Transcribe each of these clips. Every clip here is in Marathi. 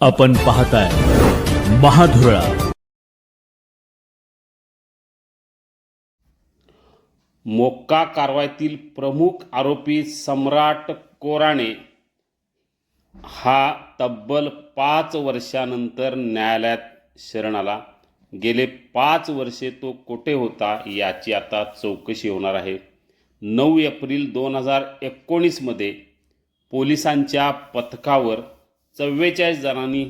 आपण पाहताय महाधुरळा. मोक्का कारवाईतील प्रमुख आरोपी सम्राट कोराणे हा तब्बल पाच वर्षानंतर न्यायालयात शरण आला गेले पाच वर्षे तो कुठे होता याची आता चौकशी होणार आहे. नऊ एप्रिल दोन हजार एकोणीसमध्ये पोलिसांच्या पथकावर चव्वेचाळीस जणांनी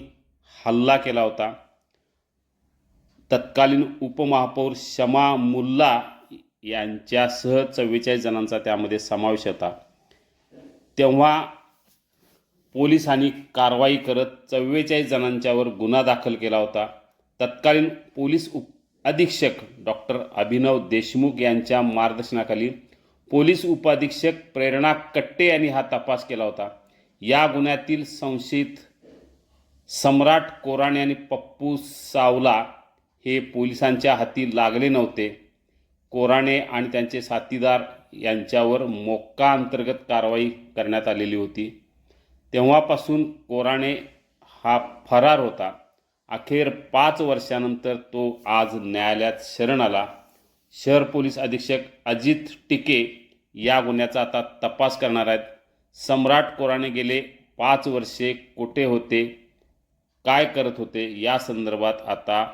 हल्ला केला होता. तत्कालीन उपमहापौर शमा मुल्ला यांच्यासह चव्वेचाळीस जणांचा त्यामध्ये समावेश होता. तेव्हा पोलिसांनी कारवाई करत चव्वेचाळीस जणांच्यावर गुन्हा दाखल केला होता. तत्कालीन पोलीस उप अधीक्षक डॉक्टर अभिनव देशमुख यांच्या मार्गदर्शनाखाली पोलीस उपाधीक्षक प्रेरणा कट्टे यांनी हा तपास केला होता. या गुन्ह्यातील संशयित सम्राट कोराणे आणि पप्पू सावला हे पोलिसांच्या हाती लागले नव्हते. कोराणे आणि त्यांचे साथीदार यांच्यावर मोक्का अंतर्गत कारवाई करण्यात आलेली होती. तेव्हापासून कोराणे हा फरार होता. अखेर पाच वर्षानंतर तो आज न्यायालयात शरण आला. शहर पोलीस अधीक्षक अजित टिके या गुन्ह्याचा आता तपास करणार आहेत. सम्राट कोराने गेले पाच वर्षे कुठे होते काय करत होते या संदर्भात आता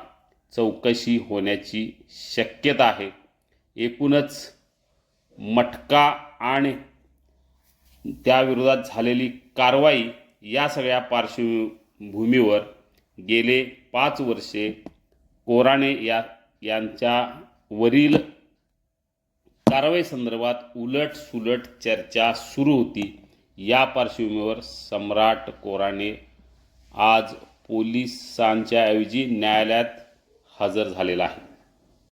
चौकशी होण्याची शक्यता आहे. एकूणच मटका आणि त्याविरोधात झालेली कारवाई या सगळ्या पार्श्वभूमीवर गेले पाच वर्षे कोराणे या यांच्यावरील कारवाई संदर्भात उलट सुलट चर्चा सुरू होती. या पार्श्वभूमीवर सम्राट कोराणे आज पोलिसांच्या ऐवजी न्यायालयात हजर झालेला आहे.